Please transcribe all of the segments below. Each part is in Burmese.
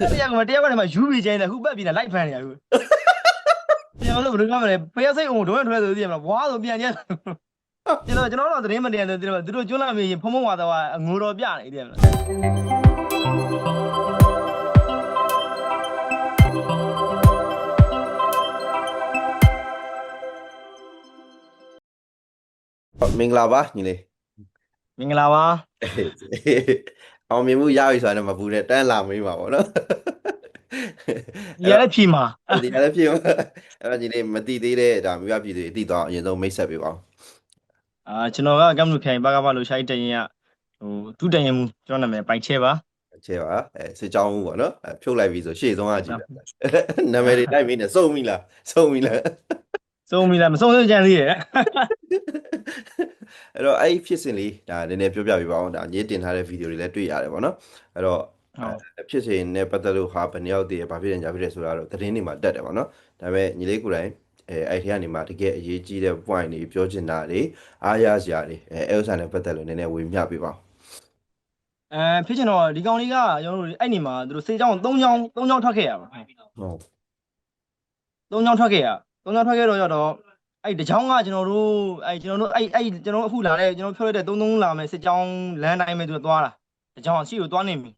တရားကမတရားကနေမှယူပြီးချင်းတယ်ခုပတ်ပြီးနေလိုက်ဖန်နေရခုကျွန်တော်တို့ဘယ်လိုကမလဲဖျက်စိတ်အောင်ဒုံးထွဲဆိုသိရမလားဘွားဆိုပြန်ကျကျွန်တော်ကျွန်တော်တို့သတင်းမတင်တယ်သူတို့သူတို့ကျွန်းလာမေးရင်ဖုံဖုံဝါတော့ငိုတော်ပြနေတယ်မလားမင်္ဂလာပါညီလေးမင်္ဂလာပါ အောင်မြင်မှုရပြီဆိုတာနဲ့မပူနဲ့တန်းလာမေးပါဗောနော်ဒီရတဲ့ဖြီမှာဒီကလည်းဖြစ်အဲ့တော့ညီလေးမတိသေးတဲ့ဒါမြို့ပြပြည်သူတွေတည်တော့အရင်ဆုံးမိတ်ဆက်ပေးပါဦးအာကျွန်တော်ကကမ်နုခိုင်ဘာကဘာလို့ရှိုင်းတရင်ရဟိုဒုတရင်မူကျွန်တော်နာမည်ပိုင်ချဲပါချဲပါအဲစစ်ကြောင်းမှုပေါ့နော်အဲဖြုတ်လိုက်ပြီဆိုရှေ့ဆုံးကကြည့်တယ်နာမည်တွေတိုက်မိနေစုံပြီလားစုံပြီလား စုံပြီလားမစုံစုံကြံသေးရဲ့အဲ့တော့အဲ့ဒီဖြစ်စဉ်လေးဒါနည်းနည်းပြောပြပေးပါအောင်ဒါညစ်တင်ထားတဲ့ဗီဒီယိုတွေလည်းတွေ့ရတယ်ဗောနော်အဲ့တော့ဟုတ်ဖြစ်စဉ်နဲ့ပတ်သက်လို့ဟာဘယ်နှယောက်တည်းဘာဖြစ်တယ်ညာဖြစ်တယ်ဆိုတာတော့သတင်းတွေမှာတက်တယ်ဗောနော်ဒါပေမဲ့ညီလေးကိုယ်တိုင်အဲအဲ့ဒီကနေမှတကယ်အရေးကြီးတဲ့ point တွေပြောချင်တာတွေအားရစရာတွေအဲအဲ့ဥစ္စာနဲ့ပတ်သက်လို့နည်းနည်းဝေမျှပေးပါဦးအဲဖြစ်ချင်တော့ဒီကောင်လေးကကျွန်တော်တို့အဲ့နေမှာသူတို့စေးချောင်း၃ချောင်း၃ချောင်းထွက်ခဲ့ရပါဟုတ်၃ချောင်းထွက်ခဲ့ရ ၃ချောင်းထွက်ခဲ့တော့ရတော့အဲ့တချောင်းကကျွန်တော်တို့အဲ့ကျွန်တော်တို့အဲ့အဲ့ကျွန်တော်တို့အခုလာတဲ့ကျွန်တော်ပြောရတဲ့၃၃လာမယ်စစ်ကြောင်းလမ်းတိုင်းပဲသူကသွားတာတချောင်းအရှိကိုသွားနေပြီ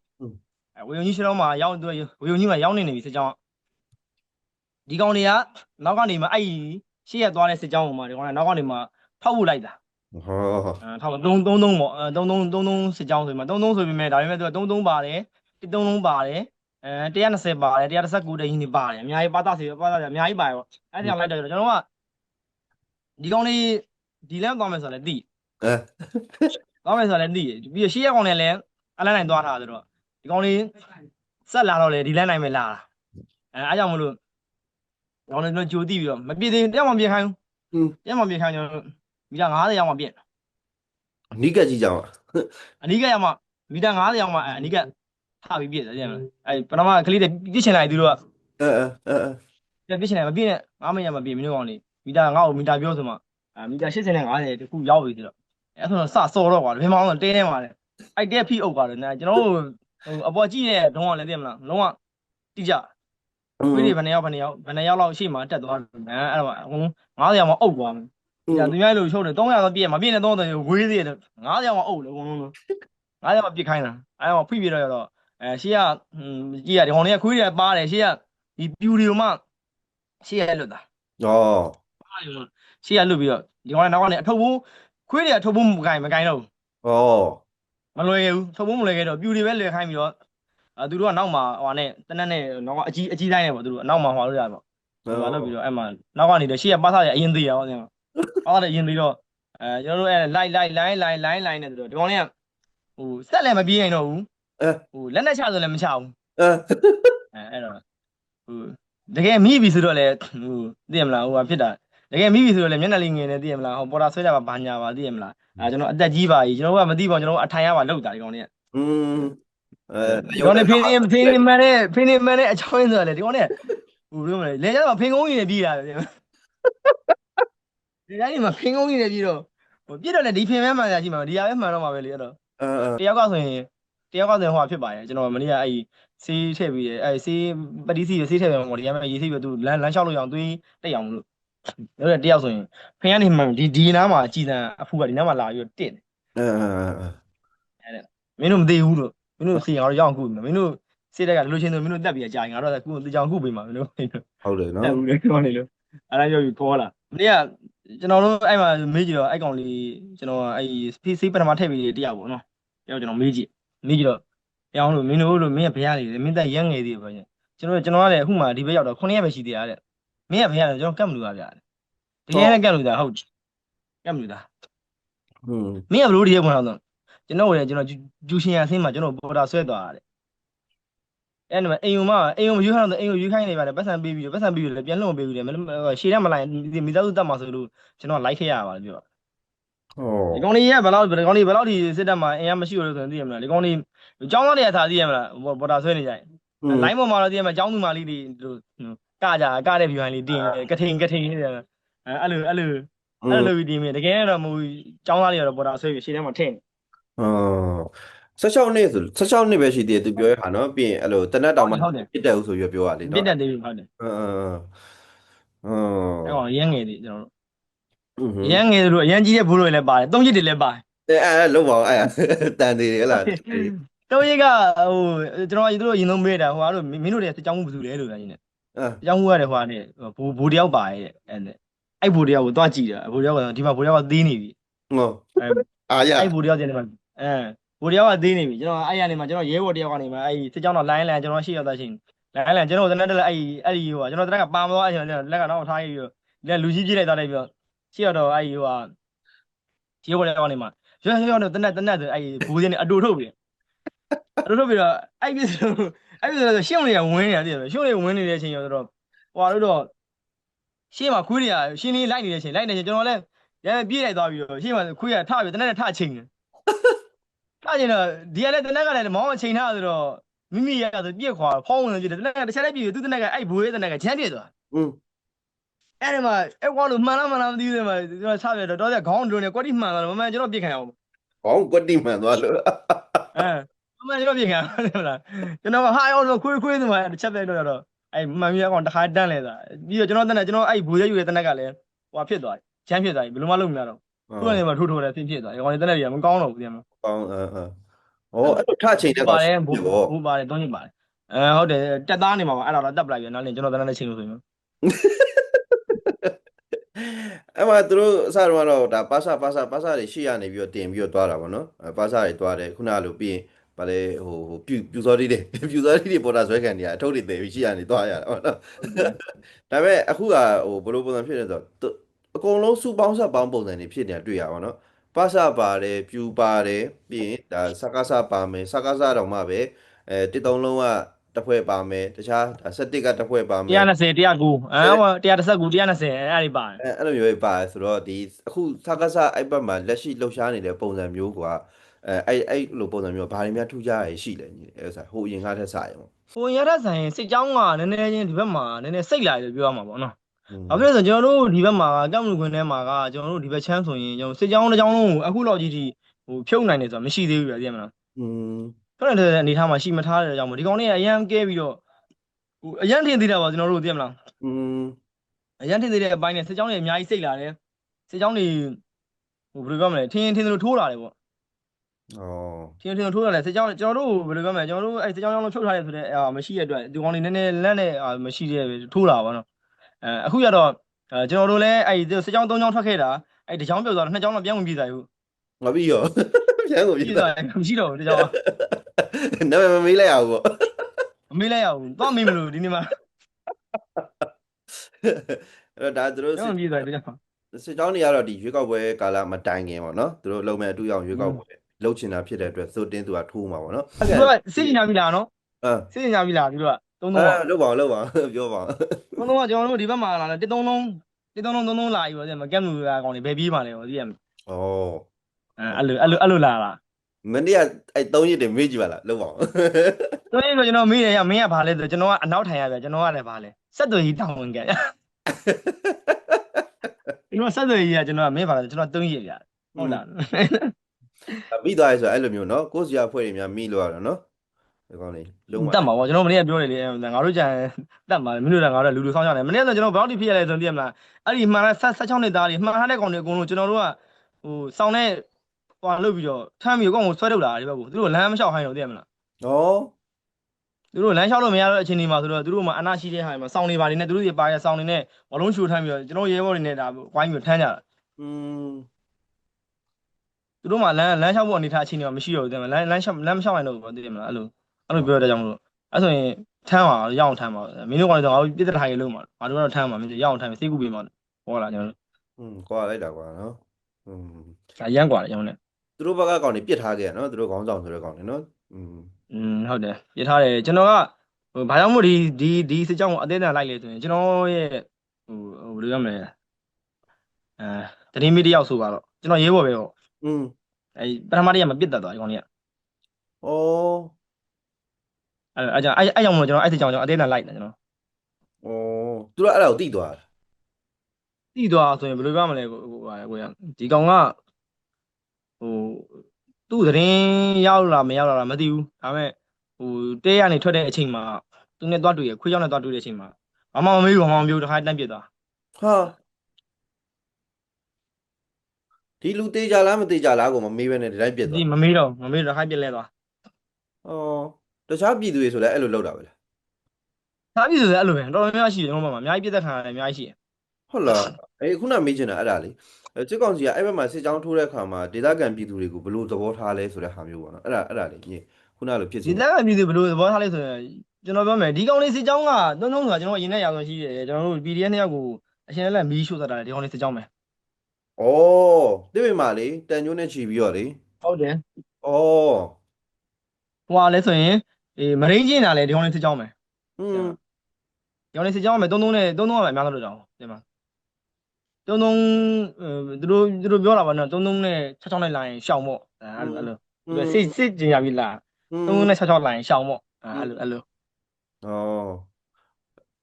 အဲဝေယုံကြီးရှေ့တော့မှာရောက်သူဝေယုံကြီးမှာရောက်နေနေပြီစစ်ကြောင်းဒီကောင်တွေကနောက်ကနေမှအဲ့ရှေ့ရသွားတဲ့စစ်ကြောင်းပေါ်မှာဒီကောင်ကနောက်ကနေမှထောက်ဖို့လိုက်တာဟောအဲထောက်3 3 3ပေါ့အဲ3 3 3 3စစ်ကြောင်းဆိုပြီးမှ3 3ဆိုပြီးမဲ့ဒါပေမဲ့သူက3 3ပါတယ်1 3 3ပါတယ် အဲ120ပါတယ်119တရင်နေပါတယ်အများကြီးပါတာစီပါတာစီအများကြီးပါတယ်ပေါ့အဲ့ဒီအောင်လိုက်တော့ကျွန်တော်ကဒီကောင်လေးဒီလမ်းသွားမယ်ဆိုတော့လည်းသိအဲသွားမယ်ဆိုတော့လည်းသိပြီးတော့ရှေ့ရက်ကောင်နဲ့လည်းအလန်းနိုင်သွားတာဆိုတော့ဒီကောင်လေးဆက်လာတော့လေဒီလမ်းနိုင်ပဲလာတာအဲအားကြောင့်မလို့ဒီကောင်လေးတို့ကြိုသိပြီးတော့မပြည့်သေးတရားမှမပြည့်ခိုင်းဘူးတရားမှမပြည့်ခိုင်းကျွန်တော်မီတာ90ရောက်မှပြည့်အနိကကြီးကြောင်အနီးကရောက်မှမီတာ90ရောက်မှအဲအနီးက ထပြီးပြည့်တယ်ကြည့်မလားအဲပထမကလေးတွေပြည့်ချင်လိုက်သူတို့ကအဲအဲအဲအဲပြည့်ပြည့်ချင်လိုက်မပြည့်နဲ့ငါမရမပြည့်မင်းတို့ကောင်လေးမီတာ9ကိုမီတာပြောဆိုမှအဲမီတာ80နဲ့90တခုရောက်ပြီဆိုတော့အဲဆိုတော့စစော်တော့ကွာဘယ်မှအောင်တင်းနေမှာလဲအိုက်တဲ့ဖိအုပ်ပါတယ်နော်ကျွန်တော်တို့ဟိုအပေါ်ကြည့်တဲ့တုံးကလည်းသိမလားလုံးဝတိကျခွေးတွေဘယ်နှယောက်ဘယ်နှယောက်ဘယ်နှယောက်လောက်ရှေ့မှာတက်သွားတယ်အဲအဲ့တော့အကုန်90ရောက်မှအုပ်သွားမယ်ဒါသူများလို့ရှုံးတယ်300တော့ပြည့်မပြည့်နဲ့300ဝေးသေးတယ်90ရောက်မှအုပ်တယ်အကုန်လုံးလို့90ရောက်မှပြစ်ခိုင်းတာအဲတော့ဖိပြတော့ရတော့ အဲရှေ့ကကြည့်ရဒီကောင်လေးကခွေးတွေပါတယ်ရှေ့ကဒီပြူတွေကိုမှရှေ့ရလွတ်တာဩပါတယ်လို့ရှေ့ကလွတ်ပြီးတော့ဒီကောင်လေးနောက်ကနေအထုပ်ဘူးခွေးတွေအထုပ်ဘူးမကင်မကင်တော့ဩမလွယ်ခဲ့ဘူးထုပ်ဘူးမလွယ်ခဲ့တော့ပြူတွေပဲလွယ်ခိုင်းပြီးတော့အဲသူတို့ကနောက်မှာဟိုနဲ့တနက်နဲ့နောက်ကအကြီးအကြီးတိုင်းနဲ့ပေါ့သူတို့နောက်မှာဟွာလို့ရပေါ့ဟိုလုပ်ပြီးတော့အဲ့မှာနောက်ကနေတော့ရှေ့ကပါစားရအရင်သေးရအောင်ပြန်ပါစားရအရင်သေးတော့အဲကျွန်တော်တို့အဲလိုက်လိုက်လိုင်းလိုင်းလိုင်းလိုင်းနဲ့ဆိုတော့ဒီကောင်လေးကဟိုဆက်လည်းမပြေးနိုင်တော့ဘူး အဲဟိုလက်နဲ့ချဆိုလည်းမချဘူးအဲအဲအဲ့တော့ဟိုတကယ်မိပြီဆိုတော့လေဟိုသိရမလားဟိုဟာဖြစ်တာတကယ်မိပြီဆိုတော့လေမျက်နှာလေးငယ်နေသိရမလားဟိုပေါ်တာဆွဲကြပါဘာညာပါသိရမလားအဲကျွန်တော်အသက်ကြီးပါကြီးကျွန်တော်ကမသိပါဘူးကျွန်တော်အထိုင်ရပါလောက်တာဒီကောင်လေးကอืมအဲဒီကောင်လေးဖင်းနေဖင်းနေမှန်တဲ့ဖင်းနေမှန်တဲ့အချောင်းဆိုတော့လေဒီကောင်လေးဟိုပြောမလဲလေကျတော့ဖင်းကုန်းကြီးနဲ့ပြီးတာပဲဒီတိုင်းမှာဖင်းကုန်းကြီးနဲ့ပြီးတော့ဟိုပြစ်တော့လေဒီဖင်းမဲမှန်တာရှိမှာဒီဟာပဲမှန်တော့မှာပဲလေအဲ့တော့အဲအဲတယောက်ကဆိုရင် တယောက်ကဆိုရင်ဟိုဖြစ်ပါတယ်ကျွန်တော်မနေ့ကအဲ့ဆေးထည့်ပြီးတယ်အဲ့ဆေးပတိစီဆေးထည့်ပြန်ပေါ့ဒီကမဲ့ရေးဆေးပြီးသူလမ်းလမ်းလျှောက်လို့ရအောင်သွေးတက်အောင်လို့လို့တယောက်ဆိုရင်ဖင်ကနေမှဒီဒီနားမှာအကြည်တန်အဖူကဒီနားမှာလာပြီးတော့တင့်အဲအဲမင်းတို့မသိဘူးလို့မင်းတို့စီငါတို့ရောက်အောင်ကုမင်းတို့ဆေးတက်ကလိုချင်းဆိုမင်းတို့တက်ပြီးကြာရင်ငါတို့ကကုတေချောင်ကုပေးမှာမင်းတို့ဟုတ်တယ်နော်တက်ဘူးလေခေါ်နေလို့အဲ့ဒါပြောပြီးခေါ်လာမနေ့ကကျွန်တော်တို့အဲ့မှာမေးကြည့်တော့အဲ့ကောင်လေးကျွန်တော်အဲ့ဖေးဆေးပထမထည့်ပြီးတယောက်ပေါ့နော်တယောက်ကျွန်တော်မေးကြည့် မေးကြည့်တော့ပြောင်းလို့မင်းတို့လို့မင်းကဘယ်ရလေမင်းတက်ရမ်းငယ်သေးပဲကျွန်တော်ကျွန်တော်ကလည်းအခုမှဒီဘက်ရောက်တော့9ရက်ပဲရှိသေးတာတဲ့မင်းကဘယ်ရလဲကျွန်တော်ကတ်မလို့ပါဗျာတကယ်လည်းကတ်လို့တာဟုတ်ကတ်မလို့တာอืมမင်းကဘလို့ဒီရက်ဝင်တော့ကျွန်တော်လည်းကျွန်တော်ဂျူရှင်ရဆင်းမှာကျွန်တော်ပေါ်တာဆွဲသွားတာတဲ့အဲ့ဒီမှာအိမ်ုံမအိမ်ုံမယူခိုင်းတော့အိမ်ုံယူခိုင်းနေပါတယ်ပတ်စံပေးပြီးတော့ပတ်စံပေးပြီးတော့ပြန်လွှတ်ပေးပြီးတယ်ရှေ့ထဲမလိုက်မိသားစုတက်မှာဆိုလို့ကျွန်တော်လိုက်ခဲ့ရပါတယ်ပြော ဩဒီကောင်လေးကဘယ်လောက်ဒီကောင်လေးဘယ်လောက်ဒီစစ်တက်မှာအင်အားမရှိလို့ဆိုရင်သိရမလားဒီကောင်လေးကျောင်းသားတွေကထားသိရမလားပေါ်တာဆွဲနေကြရင်လိုင်းပေါ်မှာတော့သိရမလားကျောင်းသူမလေးတွေတို့ကကြကတဲ့ view လေးတင်ကထိန်ကထိန်နေတယ်အဲ့လိုအဲ့လိုအဲ့လိုပြီးတင်မြင်တကယ်တော့မဟုတ်ကျောင်းသားတွေကတော့ပေါ်တာဆွဲပြီးရှေ့ထဲမှာထည့်ဩ16နှစ်ဆို16နှစ်ပဲရှိသေးတယ်သူပြောရဟာနော်ပြီးရင်အဲ့လိုတနတ်တောင်မှဟုတ်တယ်ပြစ်တက်ဦးဆိုပြီးပြောရလေပြနော်စ်တက်သေးပြီဟုတ်တယ်အင်းအင်းအင်းအဲ့ကောင်ရမ်းငယ်သေးကျွန်တော်တို့ အင်းရမ်းငယ်တို့အရမ်းကြီးတဲ့ဘိုးတွေလည်းပါတယ်သုံးချစ်တွေလည်းပါတယ်အဲအဲလုံးပါအောင်အဲတန်သေးတယ်ဟဲ့လားတော့ရကဟိုကျွန်တော်တို့ရင်သုံးမေးတာဟိုအားလို့မင်းတို့တွေစကြောင်းမှုဘူးလေလို့ပြောနေတယ်အာစကြောင်းမှုရတယ်ဟိုအားနဲ့ဘူဘူတယောက်ပါရဲ့အဲ့နဲ့အဲ့ဘူတယောက်ကိုတွားကြည့်တာဘူတယောက်ကဒီမှာဘူတယောက်ကသီးနေပြီဟောအဲအာရအဲ့ဘူတယောက်ကျနေမှာအဲဘူတယောက်ကသီးနေပြီကျွန်တော်အဲ့ရနေမှာကျွန်တော်ရဲဘော်တယောက်ကနေမှာအဲ့စကြောင်းတော့လိုင်းလန်ကျွန်တော်ရှိရသားချင်းလိုင်းလန်ကျွန်တော်တနက်တည်းအဲ့အဲ့ဒီဟိုကျွန်တော်တနက်ကပါမတော့အဲ့ကျွန်တော်လက်ကတော့ထားပြီးတော့လက်လူကြီးပြလိုက်တာလိုက်ပြီးတော့ ရှိရတော့အဲ့ဟိုဟာရဲဘော်တယောက်ကနေမှာရွှဲရွှဲတော့တနက်တနက်ဆိုအဲ့ဘူစင်းနေအတူထုတ်ပြီအတူထုတ်ပြီးတော့အဲ့ဒီဆိုအဲ့ဒီဆိုရှင်းလေးကဝင်းနေတာတည်းရှင်းလေးဝင်းနေတဲ့အချိန်ရောတော့ဟိုဟာလို့တော့ရှင်းမှာခွေးတွေကရှင်းလေးလိုက်နေတဲ့အချိန်လိုက်နေချိန်ကျွန်တော်လည်းရမ်းပြေးလိုက်သွားပြီးတော့ရှင်းမှာခွေးကထပြီးတနက်နဲ့ထချိန်တယ်ထချိန်တော့ဒီကလည်းတနက်ကလည်းမောင်းချိန်ထားဆိုတော့မိမိရဆိုပြက်ခွာဖောင်းဝင်ကြည့်တယ်တနက်ကတစ်ချက်လေးပြေးသူတနက်ကအဲ့ဘွေးတနက်ကချမ်းပြေသွားอืม အဲ့ဒီမှာအဲ့ကွာလို့မှန်လားမှန်လားမသိဘူးတဲ့မှာကျွန်တော်ချပြတော့တော့ခေါင်းလုံးနဲ့ကွက်တိမှန်သွားတယ်မမှန်ကျွန်တော်ပြစ်ခံရအောင်ဘောင်းကွက်တိမှန်သွားလို့အဲမမှန်ကျွန်တော်ပြစ်ခံရတယ်မလားကျွန်တော်ကဟာရောခွေးခွေးဆိုမှတစ်ချက်ပြတော့တော့အဲ့မှန်ပြီးအကောင်တစ်ခါတန်းလဲတာပြီးတော့ကျွန်တော်တနက်ကျွန်တော်အဲ့ဘူရဲယူတဲ့တနက်ကလည်းဟိုဖြစ်သွားတယ်ချမ်းဖြစ်သွားပြီဘယ်လိုမှလုပ်မလာတော့သူ့အနေမှာထိုးထိုးတယ်ဆင်းဖြစ်သွားတယ်ကောင်တနက်ကြီးကမကောင်းတော့ဘူးပြန်မဘောင်းအဲအဲဟောအဲ့လိုထချိန်တဲ့ပါတယ်ဘောဘူးဘူးပါတယ်တော့ညစ်ပါတယ်အဲဟုတ်တယ်တက်သားနေမှာပါအဲ့တော့တက်ပလိုက်ပြန်နောက်လည်းကျွန်တော်တနက်နဲ့ချိန်လို့ဆိုရင် အဲ့မှာသူတို့အစတော့ကတော့ဒါပါစာပါစာပါစာတွေရှေ့ရနေပြီးတော့တင်ပြီးတော့သွားတာဗောနော်အဲပါစာတွေသွားတယ်ခုနကလိုပြီးရင်ဗာလေဟိုဟိုပြူပြူစောတိတွေပြူစောတိတွေပေါ်တာဆွဲခံနေရအထုပ်တွေတည်ပြီးရှေ့ရနေသွားရတာဗောနော်ဒါပေမဲ့အခုကဟိုဘယ်လိုပုံစံဖြစ်နေဆိုတော့အကုန်လုံးစုပေါင်းဆက်ပေါင်းပုံစံတွေဖြစ်နေတာတွေ့ရပါတော့ပါစာပါတယ်ပြူပါတယ်ပြီးရင်ဒါစကားစပါမယ်စကားစတော့မှပဲအဲတစ်တုံးလုံးက တစ်ဖွဲ့ပါမယ်တခြားဒါ71ကတစ်ဖွဲ့ပါမယ်190 109အဲ119 120အဲအဲ့ဒီပါတယ်အဲအဲ့လိုမျိုးပဲပါတယ်ဆိုတော့ဒီအခုစကားစအဲ့ဘက်မှာလက်ရှိလှုပ်ရှားနေတဲ့ပုံစံမျိုးကအဲအဲ့အဲ့လိုပုံစံမျိုးဘာတွေများထူးခြားရရှိလဲညီအဲ့ဆိုဟိုအရင်ကထက်စာရင်ပေါ့ဟိုအရင်ကထက်စာရင်စစ်ကြောင်းကနည်းနည်းချင်းဒီဘက်မှာနည်းနည်းစိတ်လာတယ်ပြောရမှာပေါ့နော်အဲ့ဒါဆိုကျွန်တော်တို့ဒီဘက်မှာကတောင်လူခွင်းထဲမှာကကျွန်တော်တို့ဒီဘက်ချမ်းဆိုရင်ကျွန်တော်စစ်ကြောင်းတစ်ကြောင်းလုံးကိုအခုလောက်ကြီးဒီဟိုဖြုတ်နိုင်တယ်ဆိုတာမရှိသေးဘူးပြသိရမလားอืม ဖြုတ်နိုင်တဲ့အနေထားမှာရှိမထားတဲ့အကြောင်းမို့ဒီကောင်လေးကအရန်ကဲပြီးတော့ဟိုအရန်ထင်သေးတာပါကျွန်တော်တို့သိရမလားอืม။အရန်ထင်သေးတဲ့အပိုင်းနဲ့စစ်ကြောင်းတွေအများကြီးစိတ်လာတယ်။စစ်ကြောင်းတွေဟိုဘယ်လိုပြောမလဲထင်ထင်လို့ထိုးလာတယ်ပေါ့ဩ။ထင်ထင်လို့ထိုးလာတယ်စစ်ကြောင်းကျွန်တော်တို့ဘယ်လိုပြောမလဲကျွန်တော်တို့အဲစစ်ကြောင်းကြောင်းလုံးဖြုတ်ထားတယ်ဆိုတဲ့အာမရှိတဲ့အတွက်ဒီကောင်လေးနည်းနည်းလက်နဲ့အာမရှိတဲ့ထိုးလာပါတော့။အဲအခုရတော့အဲကျွန်တော်တို့လည်းအဲစစ်ကြောင်း၃ကြောင်းထွက်ခဲ့တာအဲတစ်ကြောင်းပြုတ်သွားတော့နှစ်ကြောင်းတော့ပြန်ဝင်ပြေးသွားဘူးငါပြီးရောပြန်ကို။ပြီးပြေးတော့သွားတယ်မရှိတော့ဘူးတစ်ကြောင်း နာမည်မမေးလိုက်အောင်ပေါ့မမေးလိုက်ရဘူး။သွားမေးမလို့ဒီနေ့မှအဲ့တော့ဒါသူတို့ကျွန်တော်ပြေးသွားတယ်တစ်ကြောင်းစစ်ကြောင်းတွေကတော့ဒီရွေးကောက်ပွဲကာလမတိုင်ခင်ပေါ့နော်သူတို့လုံမဲ့အတူအောင်ရွေးကောက်ပွဲလှုပ်ချင်တာဖြစ်တဲ့အတွက်သို့တင်းသူကထိုးမှာပေါ့နော်။သူကစစ်ညာပြီလားနော်အဲ။စစ်ညာပြီလားသူကသုံးအဲသုံးလှုပ်ပါအောင်လှုပ်ပါအောင်ပြောပါအောင်သုံးသုံးကကျွန်တော်တို့ဒီဘက်မှာလာတယ်တစ်သုံးလုံးတစ်သုံးလုံးသုံးသုံးလာပြီပေါ့တဲ့မကက်လူကကောင်တွေဘယ်ပြေးမှလဲပေါ့သိရမလားဩ။အဲအဲ့လိုအဲ့လိုအဲ့လိုလာလား မနေ့ကအဲ့3ရက်တည်းမေးကြည့်ပါလားလှုပ်ပါအောင်။သူကကျွန်တော်မေးတယ်ရမင်းကဘာလဲဆိုကျွန်တော်ကအနောက်ထိုင်ရပြကျွန်တော်ကလည်းဘာလဲ။ဆက်သွယ်ကြီးတောင်းဝင်ကြ။ကျွန်တော်ဆက်သွယ်ကြီးကကျွန်တော်ကမင်းဘာလဲကျွန်တော်သုံးရပြ။ဟုတ်လားမိသွားရဲဆိုအဲ့လိုမျိုးနော်ကိုယ်စီရဖွဲ့တွေများမိလို့ရတော့နော်ဒီကောင်းလေးလုံးဝတတ်မှာပေါ့ကျွန်တော်မနေ့ကပြောတယ်လေငါတို့ကြံတတ်မှာမင်းတို့ကငါတို့လူလူဆောင်ကြတယ်မနေ့ကကျွန်တော်ဘယ်တော့ထိဖြစ်ရလဲဆိုသိရမလားအဲ့ဒီမှန်ဆက်16နှစ်သားတွေမှန်ထားတဲ့ကောင်တွေအကုန်လုံးကျွန်တော်တို့ကဟိုစောင်းတဲ့ ဟိုလုပ်ပြီးတော့ထမ်းပြီးကောင်ကိုဆွဲထုတ်လာတယ်ဒီဘက်ကိုသူတို့လမ်းမလျှောက်ခိုင်းတော့သိရမလား ဩ သူတို့လမ်းလျှောက်လို့မရတော့အချိန်ဒီမှာဆိုတော့သူတို့မှအနာရှိတဲ့ဟာမှာစောင်းနေပါနေနဲ့သူတို့တွေပါရစောင်းနေနဲ့ဘလုံးရှူထမ်းပြီးတော့ကျွန်တော်ရဲဘော်တွေနဲ့ဒါဝိုင်းပြီးထမ်းကြတာ อืม သူတို့မှလမ်းလမ်းလျှောက်ဖို့အနေထားအချိန်တွေမရှိတော့ဘူးသိရမလားလမ်းလမ်းလျှောက်လမ်းမလျှောက်နိုင်တော့ဘူးသိရမလားအဲ့လိုအဲ့လိုပြောတဲ့ကြောင့်မလို့အဲ့ဆိုရင်ထမ်းပါရအောင်ထမ်းပါမင်းတို့ကောင်တွေတော့ငါတို့ပြစ်တဲ့ထိုင်လုံးမှာငါတို့ကတော့ထမ်းပါမင်းတို့ရအောင်ထမ်းပြီးစိတ်ကူပေးမှာဟောလာကျွန်တော်တို့ อืมကွာလိုက်တာကွာနော်อืม အရန်กว่าတယ်ကျွန်တော်နဲ့ သူတို့ဘက်ကကောင်တွေပြစ်ထားခဲ့ရနော်သူတို့ခေါင်းဆောင်ဆိုတဲ့ကောင်တွေနော်อืม อืมဟုတ်တယ်ပြထားတယ်ကျွန်တော်ကဟိုဘာကြောင့်မို့ဒီဒီဒီစစ်ကြောင်းကိုအသေးအံလိုက်လေဆိုရင်ကျွန်တော်ရဲ့ဟိုဟိုဘယ်လိုရမလဲအဲတရင်မီတယောက်ဆိုပါတော့ကျွန်တော်ရေးဖို့ပဲပေါ့ อืม အဲပထမတည်းကမပြစ်တတ်သွားဒီကောင်ကြီးက ဩ အဲအဲကြောင့်အဲအဲကြောင့်မို့ကျွန်တော်အဲ့စစ်ကြောင်းကျွန်တော်အသေးအံလိုက်တယ်ကျွန်တော် ဩသူတို့အဲ့ဒါကိုတိသွားတာ တိသွားဆိုရင်ဘယ်လိုပြောမလဲကိုဟိုဟာကိုရဒီကောင်က ဟိုသူ့သတင်းရောက်လာမရောက်လာမသိဘူးဒါပေမဲ့ဟိုတဲရနေထွက်တဲ့အချိန်မှာသူနဲ့တွားတွေ့ရခွေးကြောင်နဲ့တွားတွေ့တဲ့အချိန်မှာဘာမှမမေးဘူးဘာမှမပြောဘူးတခါတန်းပြစ်သွားဟာဒီလူသေးကြလားမသေးကြလားကိုမမေးဘဲနဲ့ဒီတိုင်းပြစ်ဒီသွားမမေးတော့မမေးတော့တခါပြစ်လဲသွားအော်တခြားပြည်သူတွေဆိုလည်းအဲ့လိုလုပ်တာပဲလားသားပြည်ဆိုလည်းအဲ့လိုပဲတော်တော်များများရှိတယ်ကျွန်တော်တို့မှာအများကြီးပြစ်သက်ခံရတယ်အများကြီးရှိတယ်ဟုတ်လားအေးခုနမေးချင်တာအဲ့ဒါလေအဲ စစ်ကောင်စီကအဲ့ဘက်မှာစစ်ကြောင်းထိုးတဲ့အခါမှာဒေသခံပြည်သူတွေကိုဘယ်လိုသဘောထားလဲဆိုတဲ့ဟာမျိုးပေါ့နော်အဲ့ဒါအဲ့ဒါလေညခုနလိုဖြစ်စီဒီလက်ကပြည်သူဘယ်လိုသဘောထားလဲဆိုရင်ကျွန်တော်ပြောမယ်ဒီကောင်လေးစစ်ကြောင်းကတုံးတုံးဆိုတာကျွန်တော်အရင်နဲ့ရောက်ဆုံးရှိတယ်ကျွန်တော်တို့ PDF နှစ်ယောက်ကိုအရှင်လက်မီးရှို့သတာလေဒီကောင်လေးစစ်ကြောင်းပဲဩတိပိမာလေတန်ကျိုးနဲ့ချီပြီးတော့လေဟုတ်တယ်ဩဟွာလဲဆိုရင်အေးမရင်းကျင်းတာလေဒီကောင်လေးစစ်ကြောင်းပဲอืมဒီကောင်လေးစစ်ကြောင်းပဲတုံးတုံးနဲ့တုံးတုံးကပဲအများဆုံးလို့တောင်းဒီမှာ တုံးတုံးသူတို့သူတို့ပြောတာပါနော်တုံးတုံးနဲ့6 6နဲ့လာရင်ရှောင်ပေါ့အဲ့လိုအဲ့လိုစစ်စစ်ကျင်ရပြီလားတုံးတုံးနဲ့6 6လာရင်ရှောင်ပေါ့အဲ့လိုအဲ့လိုဩ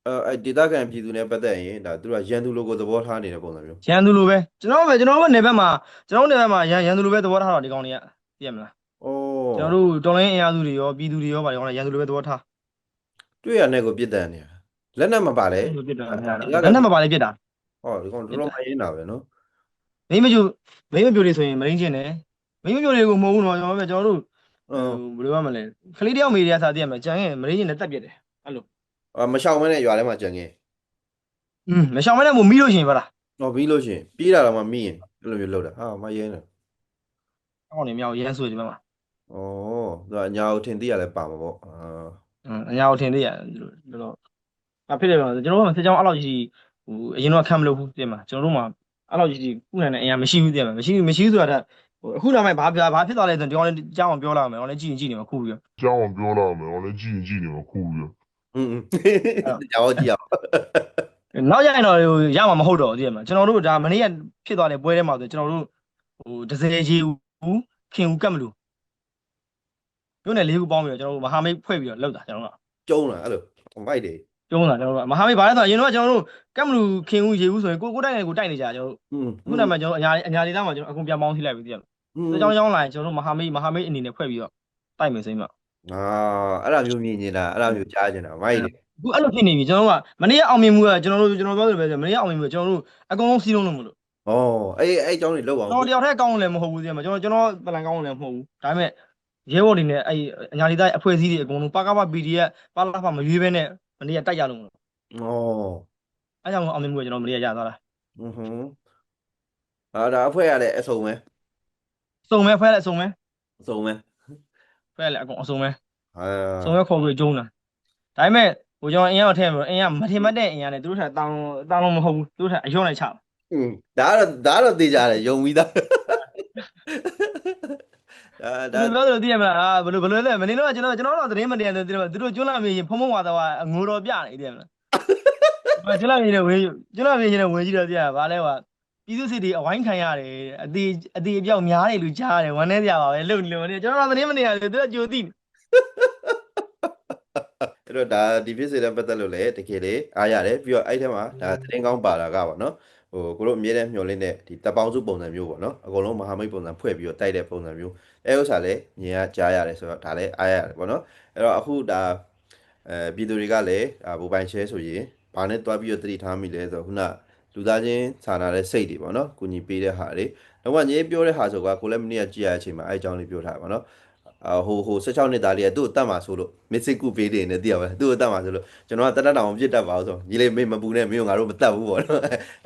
အဲအဲ့ဒေသခံပြည်သူနဲ့ပတ်သက်ရင်ဒါသူတို့ကရန်သူလိုကိုသဘောထားနေတဲ့ပုံစံမျိုးရန်သူလိုပဲကျွန်တော်ပဲကျွန်တော်တို့နေဘက်မှာကျွန်တော်တို့နေဘက်မှာရန်ရန်သူလိုပဲသဘောထားတော့ဒီကောင်လေးကသိရမလားဩကျွန်တော်တို့တော်လိုင်းအင်အားစုတွေရောပြည်သူတွေရောဗာဒီကောင်လေးရန်သူလိုပဲသဘောထားတွေ့ရတဲ့ကိုပြစ်ဒဏ်နေတာလက်နက်မပါလေပြစ်တာလက်နက်မပါလေပြစ်တာ ဟောဒီကောင်တော်တော်မှရင်းတာပဲနော်မိမပြူမိမပြူတွေဆိုရင်မရင်းချင်းတယ်မိမပြူတွေကိုမဟုတ်ဘူးနော်ကျွန်တော်တို့ကျွန်တော်တို့ဘယ်လိုမှမလဲခလေးတယောက်မေးရစားတည်းမှာကြံရင်မရင်းချင်းနဲ့တက်ပြစ်တယ်အဲ့လိုအာမရှောင်မနဲ့ရွာထဲမှာကြံငယ်อืมမရှောင်မနဲ့မို့မီးလို့ရှင်ပါလားတော့ပြီးလို့ရှင်ပြေးတာတော့မှမီးရင်အဲ့လိုမျိုးလောက်တာဟာမရင်းတယ်အောင်းနေမြောက်ရမ်းဆိုဒီမှာဩသူကအညာကိုထင်သိရလဲပါမှာပေါ့အာအညာကိုထင်သိရတော်တော်ဘာဖြစ်လဲကျွန်တော်ကစစ်ကြောင်းအဲ့လောက်ကြီး ဟိုအရင်တော့ခံမလို့ဘူးသိရမလားကျွန်တော်တို့မှာအဲ့လောက်ကြီးကုနိုင်တဲ့အင်အားမရှိဘူးသိရမလားမရှိဘူးမရှိဘူးဆိုတာဟိုအခုနောက်ပိုင်းဘာဘာဖြစ်သွားလဲဆိုတော့ဒီကောင်လေးကြောင်းအောင်ပြောလာမယ်ကောင်လေးကြည့်ရင်ကြည့်နေမှာခုပြီးတော့ကြောင်းအောင်ပြောလာမယ်ဟောလည်းကြည့်ရင်ကြည့်နေမှာခုပြီးတော့อืมကြောက်ကြည့်အောင်နောက်ရရင်တော့ဟိုရမှာမဟုတ်တော့ဘူးသိရမလားကျွန်တော်တို့ဒါမနေ့ကဖြစ်သွားတဲ့ပွဲထဲမှာဆိုကျွန်တော်တို့ဟိုဒဇယ်ကြီးဦးခင်ဦးကတ်မလို့မြို့နယ်လေးခုပေါင်းပြီးတော့ကျွန်တော်တို့မဟာမိတ်ဖွဲ့ပြီးတော့လောက်တာကျွန်တော်တို့ကျုံးလာအဲ့လိုမိုက်တယ် ကျုံးတာကျွန်တော်တို့မဟာမိတ်ဘာလဲဆိုတော့အရင်တော့ကျွန်တော်တို့ကက်မလူခင်ဦးရေဦးဆိုရင်ကိုကိုတိုက်နေကိုတိုက်နေကြကျွန်တော်တို့ခုနကမှကျွန်တော်အညာအညာဒေသမှာကျွန်တော်အကုန်ပြန်ပေါင်းထိလိုက်ပြီးသိရလို့စကြောင်းကြောင်းလာရင်ကျွန်တော်တို့မဟာမိတ်မဟာမိတ်အနေနဲ့ဖွဲ့ပြီးတော့တိုက်မယ်စိမ့်မအာအဲ့လိုမျိုးမြင်နေတာအဲ့လိုမျိုးကြားနေတာမိုက်တယ်အခုအဲ့လိုဖြစ်နေပြီကျွန်တော်တို့ကမနေ့အောင်မြင်မှုကကျွန်တော်တို့ကျွန်တော်ပြောသလိုပဲမနေ့အောင်မြင်မှုကကျွန်တော်တို့အကုန်လုံးစီးလုံးလို့မလို့ဩအေးအဲ့အကြောင်းတွေလောက်အောင်ကျွန်တော်တယောက်တည်းကောင်းလည်းမဟုတ်ဘူးသိရမှာကျွန်တော်ကျွန်တော်ပလန်ကောင်းလည်းမဟုတ်ဘူးဒါပေမဲ့ရဲဘော်တွေနဲ့အဲ့အညာဒေသအဖွဲ့အစည်းတွေအကုန်လုံးပါကပ PDF ပါလာဖာမရွေးဘဲနဲ့ မနေ့ကတိုက်ရလို့မလို့ ဩ အဲ့ကြောင့်အောင်မြင်မှုကကျွန်တော်မနေ့ကရသွားတာ อือဟွန်းအာဒါအဖွဲရလည်းအစုံပဲ စုံမဲဖွဲလိုက်စုံမဲ အစုံပဲ ဖွဲလိုက်အကုန်အစုံမဲ အာ စုံမဲခေါ်ပြီးကျုံးတာဒါပေမဲ့ဟိုကျွန်တော်အင်အားထည့်ပြီးအင်အားမထင်မှတ်တဲ့အင်အားနဲ့သူတို့ထက်တောင်းတောင်းလို့မဟုတ်ဘူးသူတို့ထက်အယုံလိုက်ချ อืมဒါကတော့ဒါကတော့သိကြတယ်ယုံပြီးသား ဒါဒါဒါပြောလို့သိရမလားဘယ်လိုဘယ်လိုလဲမင်းတို့ကကျွန်တော်ကျွန်တော်တော့သတင်းမတင်တယ်သိတယ်မလားသူတို့ကျွန်းလာမြေရင်ဖုံဖုံဝါတော့အငိုတော်ပြနေသိရမလားကျွန်းလာမြေနဲ့ဝင်ကျွန်းလာမြေနဲ့ဝင်ကြည့်တော့သိရဘာလဲကွာပြည်သူစစ်တွေအဝိုင်းခံရတယ်အသေးအသေးအပြောက်များတယ်လူကြားတယ်ဝမ်းနေကြပါပဲလုံလုံနေကျွန်တော်တော့သတင်းမတင်ရတယ်သူကကြိုသိအဲ့တော့ဒါဒီဖြစ်စေတဲ့ပတ်သက်လို့လည်းတကယ်လေအားရတယ်ပြီးတော့အဲ့ထဲမှာဒါသတင်းကောင်းပါတာကပါနော် ဟိုကိုတို့အမြဲတမ်းမျှော်လင့်တဲ့ဒီတပ်ပေါင်းစုပုံစံမျိုးပေါ့နော်အကုန်လုံးမဟာမိတ်ပုံစံဖွဲ့ပြီးတော့တိုက်တဲ့ပုံစံမျိုးအဲဥစ္စာလည်းမြင်ရကြားရတယ်ဆိုတော့ဒါလည်းအားရတယ်ပေါ့နော်အဲ့တော့အခုဒါအဲပြည်သူတွေကလည်းဒါဘူပိုင်ရှဲဆိုရင်ဘာနဲ့တွားပြီးတော့တတိထားမိလဲဆိုတော့ခုနလူသားချင်းစာနာတဲ့စိတ်တွေပေါ့နော်ကုညီပေးတဲ့ဟာတွေတော့ညေးပြောတဲ့ဟာဆိုကကိုလည်းမနေ့ကကြည်ရတဲ့အချိန်မှာအဲအကြောင်းလေးပြောထားပါနော်အာ ဟိုဟို16နှစ်သားလေးကသူ့ကိုတတ်မှာဆိုလို့မစ်စစ်ကူပေးတယ်နဲ့သိရပါလားသူ့ကိုတတ်မှာဆိုလို့ကျွန်တော်ကတတ်တတ်တောင်မပြစ်တတ်ပါဘူးဆိုညီလေးမေးမပူနဲ့မင်းတို့ငါတို့မတတ်ဘူးပေါ့နော်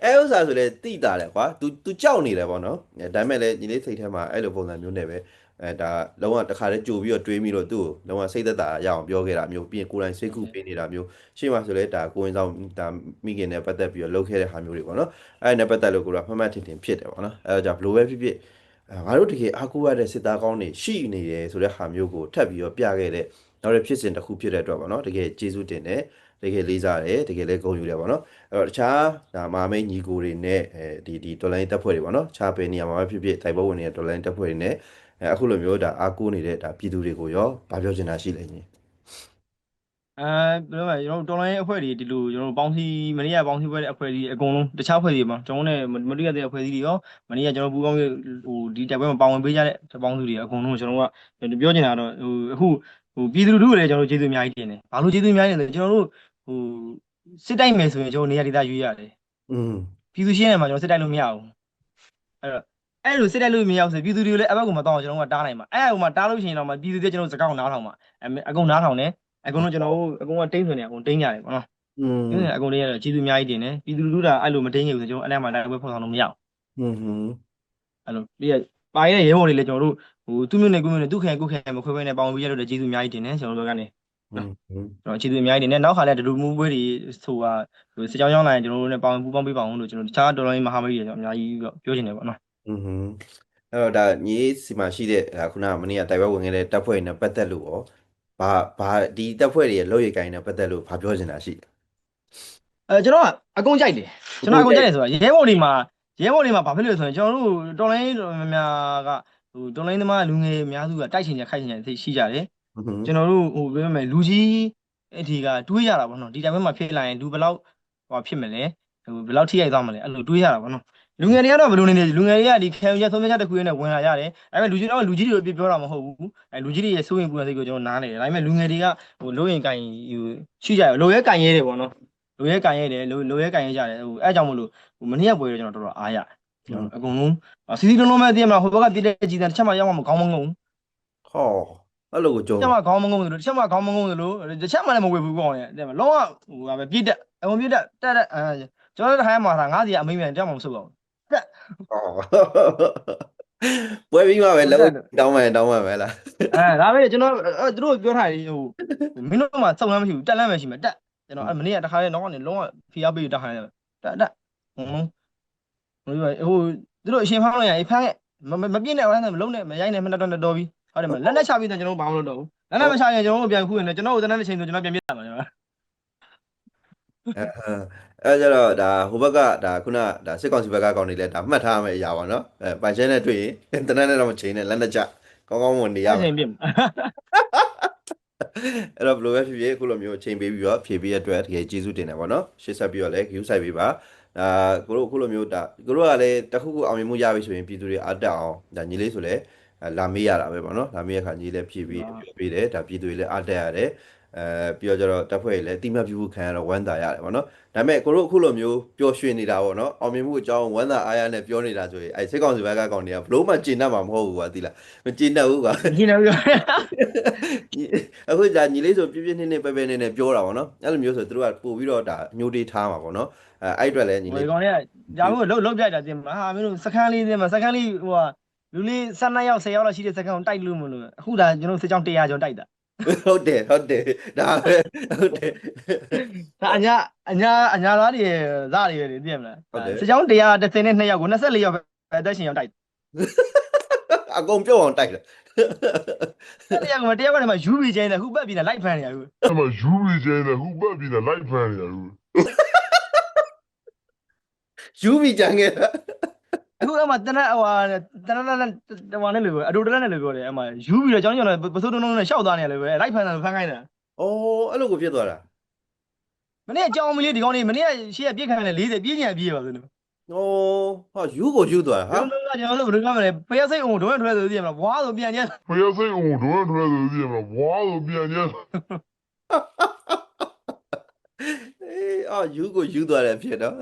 အဲဥစ္စာဆိုလေတိတာတယ်ကွာ तू तू ကြောက်နေတယ်ပေါ့နော်အဲဒါပေမဲ့လည်းညီလေးစိတ်ထဲမှာအဲ့လိုပုံစံမျိုးနဲ့ပဲအဲဒါလုံးဝတစ်ခါတည်းကြိုပြီးတော့တွေးပြီးတော့သူ့ကိုလုံးဝစိတ်သက်သာရအောင်ပြောခဲ့တာမျိုးပြီးရင်ကိုယ်တိုင်စိတ်ကူပေးနေတာမျိုးရှေ့မှာဆိုလေဒါကိုရင်ဆောင်ဒါမိခင်နဲ့ပတ်သက်ပြီးတော့လုပ်ခဲ့တဲ့ဟာမျိုးတွေပေါ့နော်အဲ့နဲ့ပတ်သက်လို့ကိုယ်ကမှတ်မှတ်ထင်ထင်ဖြစ်တယ်ပေါ့နော်အဲဒါကြောင့်ဘယ်လိုပဲဖြစ်ဖြစ်အဲ ငါတို့တကယ်အားကိုးရတဲ့စစ်သားကောင်းတွေရှိနေတယ်ဆိုတဲ့ဟာမျိုးကိုထပ်ပြီးတော့ပြခဲ့တဲ့နောက်တစ်ဖြစ်စဉ်တစ်ခုဖြစ်တဲ့အတွက်ပေါ့နော်တကယ်ကျေးဇူးတင်တယ်တကယ်လေးစားတယ်တကယ်လည်းဂုဏ်ယူတယ်ပေါ့နော်အဲ့တော့တခြားဒါမာမိတ်ညီကိုတွေနဲ့အဲဒီဒီတော်လိုင်းတပ်ဖွဲ့တွေပေါ့နော်ခြားပဲနေရာမှာပဲဖြစ်ဖြစ်တိုင်ပေါ်ဝင်နေတဲ့တော်လိုင်းတပ်ဖွဲ့တွေနဲ့အဲအခုလိုမျိုးဒါအားကိုးနေတဲ့ဒါပြည်သူတွေကိုရောဗာပြောချင်တာရှိလဲညီ အဲဘယ်လိုလဲကျွန်တော်တို့တော်လိုင်းအဖွဲ့တွေဒီလိုကျွန်တော်တို့ပေါင်းစည်းမနေ့ကပေါင်းစည်းပွဲတဲ့အဖွဲ့တွေအကုန်လုံးတခြားအဖွဲ့တွေမှာကျွန်တော်တို့ ਨੇ မတိရတဲ့အဖွဲ့တွေရောမနေ့ကကျွန်တော်ပူကောင်းဟိုဒီတိုက်ပွဲမှာပါဝင်ပေးကြတဲ့ပေါင်းစုတွေအကုန်လုံးကျွန်တော်တို့ကပြောချင်တာတော့ဟိုအခုဟိုပြည်သူလူထုကိုလည်းကျွန်တော်တို့ကျေးဇူးအများကြီးတင်တယ်ဘာလို့ကျေးဇူးအများကြီးတင်လဲကျွန်တော်တို့ဟိုစစ်တိုက်မယ်ဆိုရင်ကျွန်တော်နေရာဒေသရွေးရတယ် อืม ပြည်သူရှင်းတယ်မှာကျွန်တော်စစ်တိုက်လို့မရဘူးအဲ့တော့အဲ့လိုစစ်တိုက်လို့မရဘူးဆိုပြည်သူတွေကိုလည်းအဘက်ကိုမတော့ကျွန်တော်ကတားနိုင်မှာအဲ့ဟိုမှာတားလို့ရှိရင်တော့မှပြည်သူတွေကျွန်တော်စကားကိုနားထောင်မှာအကုန်နားထောင်တယ် အကုန်လုံးကျွန်တော်တို့အကုန်ကတင်းဆိုနေအကုန်တင်းကြတယ်ပေါ့နော် อืม တင်းနေအကုန်တင်းရတယ်ကျေးဇူးအများကြီးတင်တယ်ပြည်သူလူထုကအဲ့လိုမတင်းကြဘူးဆိုကျွန်တော်အဲ့ဒါမှတိုက်ပွဲဖော်ဆောင်လို့မရဘူး อืมอืม အဲ့လိုပြီးရပါရတဲ့ရဲဘော်တွေလည်းကျွန်တော်တို့ဟိုသူ့မြို့နယ်ကိုမြို့နယ်သူ့ခရိုင်ကိုခရိုင်မခွဲခွဲနဲ့ပေါဝင်ပေးရလို့လည်းကျေးဇူးအများကြီးတင်တယ်ကျွန်တော်တို့ကနေ อืมอืม ကျွန်တော်ကျေးဇူးအများကြီးတင်တယ်နောက်ခါလည်းဒလူမှုပွဲတွေဆိုတာဟိုစစ်ကြောင်းရောက်လာရင်ကျွန်တော်တို့လည်းပေါဝင်ပူးပေါင်းပေးပါအောင်လို့ကျွန်တော်တခြားတော်တော်လေးမဟာမိတ်တွေကျွန်တော်အများကြီးပြောချင်တယ်ပေါ့နော် อืมအဲ့တော့ဒါညီစီမှာရှိတဲ့ဒါခုနကမနေ့ကတိုက်ပွဲဝင်ခဲ့တဲ့တပ်ဖွဲ့တွေနဲ့ပတ်သက်လို့ရော ဘာဘာဒီတပ်ဖွဲ့တွေရဲ့လောက်ရည်ကိုင်းနဲ့ပတ်သက်လို့ဘာပြောချင်တာရှိလဲအဲကျွန်တော်ကအကုန်ကြိုက်တယ်ကျွန်တော်အကုန်ကြိုက်တယ်ဆိုတာရဲဘော်တွေမှာရဲဘော်တွေမှာဘာဖြစ်လို့လဲဆိုရင်ကျွန်တော်တို့တော်လိုင်းတော်များများကဟိုတော်လိုင်းသမားလူငယ်အများစုကတိုက်ချင်ကြခိုက်ချင်ကြရှိကြတယ်อืมကျွန်တော်တို့ဟိုပြောမယ်လူကြီးအဒီကတွေးရတာပေါ့နော်ဒီတိုင်းမှာဖြစ်လာရင်လူဘယ်လောက်ဟိုဖြစ်မလဲဟိုဘယ်လောက်ထိရိုက်သွားမလဲအဲ့လိုတွေးရတာပေါ့နော် လူငယ်တွေကတော့ဘယ်လိုနေနေလူငယ်တွေကဒီခံယူချက်သုံးချက်တစ်ခုနဲ့ဝင်လာရတယ်အဲ့မဲ့လူကြီးတော့လူကြီးတွေပြပြောတာမဟုတ်ဘူးအဲ့လူကြီးတွေရဲ့စိုးရင်ပူတဲ့စိတ်ကိုကျွန်တော်နားနေတယ်ဒါပေမဲ့လူငယ်တွေကဟိုလိုရင်ကင်ဟိုရှိကြရလိုရဲကင်ရဲတယ်ပေါ့နော်လိုရဲကင်ရဲတယ်လိုလိုရဲကင်ရဲကြတယ်ဟိုအဲ့ကြောင့်မလို့ဟိုမနေ့ကပွဲတော့ကျွန်တော်တော်တော်အားရတယ်ကျွန်တော်အကုန်လုံးစီစီလုံးလုံးပဲတည်မလားဟိုဘက်ကပြည့်တဲ့ကြည်တဲ့တစ်ချက်မှရောက်မှမကောင်းမငုံဟောအဲ့လိုကိုကြုံတစ်ချက်မှခေါင်းမငုံဘူးလို့တစ်ချက်မှခေါင်းမငုံဘူးလို့တစ်ချက်မှလည်းမဝေဘူးကောင်းတယ်တဲ့မလုံးဝဟိုကပဲပြည့်တက်အဝင်ပြည့်တက်တက်တက်အဲကျွန်တော်တို့ထိုင်းမှာငါးစီအမိမ့်မြန်တက်မှမဆုပ်ပါဘူးဟော ပွဲပြီးမှပဲလောက်တောင်းမှန်တောင်းမှန်ပဲလားအဲဒါပဲကျွန်တော်အဲသူတို့ပြောထားတယ်ဟိုမင်းတို့မှစုံလမ်းမရှိဘူးတက်လမ်းပဲရှိမှာတက်ကျွန်တော်အဲမနေ့ကတခါလေးတော့ကနေလုံးဝဖီအားပေးတက်ခိုင်းတယ်တက်တက်ဟိုဟိုဟိုသူတို့အရှင်ဖောင်းလို့ရရင်ဖမ်းခဲ့မမပြည့်နဲ့ဝမ်းနဲ့မလုံးနဲ့မရိုက်နဲ့မနဲ့တော့တော်ပြီဟုတ်တယ်မလက်နဲ့ချပြီးတော့ကျွန်တော်ဘာမှမလုပ်တော့ဘူးလက်နဲ့မချရင်ကျွန်တော်တို့ပြန်ခုရင်လည်းကျွန်တော်တို့တန်းတဲ့ချိန်ဆိုကျွန်တော်ပြန်ပြစ်တာမှာကျွန်တော် အဲအဲကြတော့ဒါဟိုဘက်ကဒါခုနဒါစစ်ကောင်စီဘက်ကကောင်းနေလဲဒါမှတ်ထားရမယ့်အရာပါနော်အဲပိုင်ချဲနဲ့တွေ့ရင်တနက်နဲ့တော့မချိန်နဲ့လက်နဲ့ကြကောင်းကောင်းဝင်နေရရမယ်ချိန်ပြစ်မှာအဲ့တော့ဘယ်လိုပဲဖြစ်ဖြစ်အခုလိုမျိုးအချိန်ပေးပြီးတော့ဖြည့်ပေးရတဲ့အတွက်တကယ်ကျေးဇူးတင်တယ်ပေါ့နော်ရှေ့ဆက်ပြီးတော့လည်း view ဆိုင်ပေးပါဒါကိုတို့အခုလိုမျိုးဒါကိုတို့ကလည်းတစ်ခုခုအောင်မြင်မှုရပြီဆိုရင်ပြည်သူတွေအားတက်အောင်ဒါညီလေးဆိုလည်းအဲလာမေးရတာပဲပေါ့နော်လာမေးရခါညီလေးဖြည့်ပြီးပြောပေးတယ်ဒါပြည်သူတွေလည်းအားတက်ရတယ် အဲပြီးတော့ကျတော့တပ်ဖွဲ့တွေလည်းတိမတ်ပြမှုခံရတော့ဝမ်းသာရတယ်ပေါ့နော်ဒါပေမဲ့ကိုတို့အခုလိုမျိုးပျော်ရွှင်နေတာပေါ့နော်အောင်မြင်မှုအကြောင်းဝမ်းသာအားရနဲ့ပြောနေတာဆိုရင်အဲစစ်ကောင်စီဘက်ကကောင်တွေကဘလို့မှကျင်တတ်မှာမဟုတ်ဘူးကွာသိလားမကျင်တတ်ဘူးကွာဒီနေ့ပြောညီအခုဒါညီလေးဆိုပြပြနေနေပဲပဲနေနေပြောတာဗောနော်အဲ့လိုမျိုးဆိုသူတို့ကပို့ပြီးတော့ဒါညှိုးတေးထားမှာဗောနော်အဲအဲ့အတွက်လည်းညီဒီလေးကောင်လေးကဒါမျိုးလှုပ်လှုပ်ပြကြတယ်မှာဟာမင်းတို့စခန်းလေးတင်မှာစခန်းလေးဟိုဟာလူလေး12ယောက်10ယောက်လောက်ရှိတဲ့စခန်းကိုတိုက်လို့မလို့အခုဒါကျွန်တော်စစ်ကြောင်း100ကျော်တိုက်တာ ဟုတ်တယ်ဟုတ်တယ်ဒါပဲဟုတ်တယ် ဒါအညာအညာအညာသားတွေဇာတွေပဲသိရမလားစစ်ကြောင်း132ယောက်ကို24ယောက်ပဲအသက်ရှင်ရောက်တိုက်အကုန်ပြုတ်အောင်တိုက်တယ်တရားကမတရားကလည်းမယူပြီးချင်းတယ်ခုပတ်ပြီးလိုက်ဖန်နေရခုအဲ့မှာယူရီကျင်းတဲ့ဟူပတ်ပြီးတော့လိုက်ဖန်နေရဘူးယူပြီးကြံခဲ့တာ အခုအမှတနက်ဟိုဟာတနက်နဲ့ဟိုနဲ့လို့အတူတလက်နဲ့လို့ပြောတယ်အမှယူပြီးတော့ကျောင်းကျောင်းနဲ့ပစိုးတုံးတုံးနဲ့ရှောက်သွားနေရလို့ပဲလိုက်ဖန်တယ်ဖန်ခိုင်းတာအော်အဲ့လိုကိုဖြစ်သွားတာမနေ့ကြောင်းမလေးဒီကောင်းနေမနေ့ရှေ့ကပြည့်ခံတယ်40ပြည့်ညံပြည့်ပါဆိုလို့အော်ဟာယူကိုယူသွားတာဟာကျွန်တော်တို့ကျွန်တော်တို့ဘယ်လိုကမလဲဖျက်စိတ်အောင်ဒုံးထွဲဆိုသိရမလားဘွားဆိုပြန်ကျက်ဖျက်စိတ်အောင်ဒွန်းထွဲဆိုကြည့်မလားဘွားဆိုပြန်ကျအေးအော်ယူကိုယူသွားတယ်ဖြစ်တော့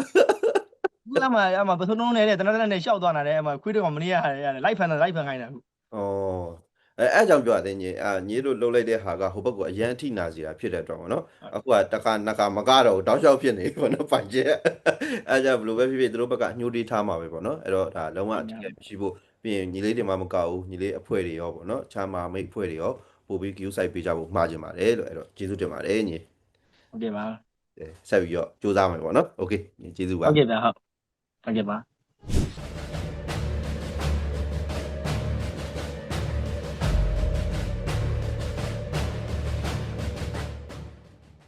ခုနမှအမှပစိုးတုံးနဲ့တနက်တနက်နဲ့ရှောက်သွားတာတယ်အမှခွေးတော့မနေ့ကရတယ်လိုက်ဖန်တယ်လိုက်ဖန်ခိုင်းတာခု အော်အဲအဲ့ကြောင့်ပြောရတယ်ညီအာညီတို့လှုပ်လိုက်တဲ့ဟာကဟိုဘက်ကအရန်အထိနာစီတာဖြစ်တဲ့အတွက်ပေါ့နော်အခုကတခါနခါမကတော့တောက်လျှောက်ဖြစ်နေပေါ့နော်ပိုင်ကျဲအဲကြောင့်ဘယ်လိုပဲဖြစ်ဖြစ်သူတို့ဘက်ကညှိုးတေးထားမှာပဲပေါ့နော်အဲ့တော့ဒါလုံးဝအထီးမရှိဖို့ပြီးရင်ညီလေးတွေမှမကောက်ဘူးညီလေးအဖွဲတွေရောပေါ့နော်ချာမာမိတ်အဖွဲတွေရောပို့ပြီး queue site ပေးကြဖို့မှားကြပါတယ်လို့အဲ့တော့ကျေးဇူးတင်ပါတယ်ညီ ဟုတ်ကဲ့ပါ အဲဆက်ပြီးတော့စူးစမ်းမယ်ပေါ့နော်โอเคညီကျေးဇူးပါ ဟုတ်ကဲ့ဗျာဟုတ် ဟုတ်ကဲ့ပါ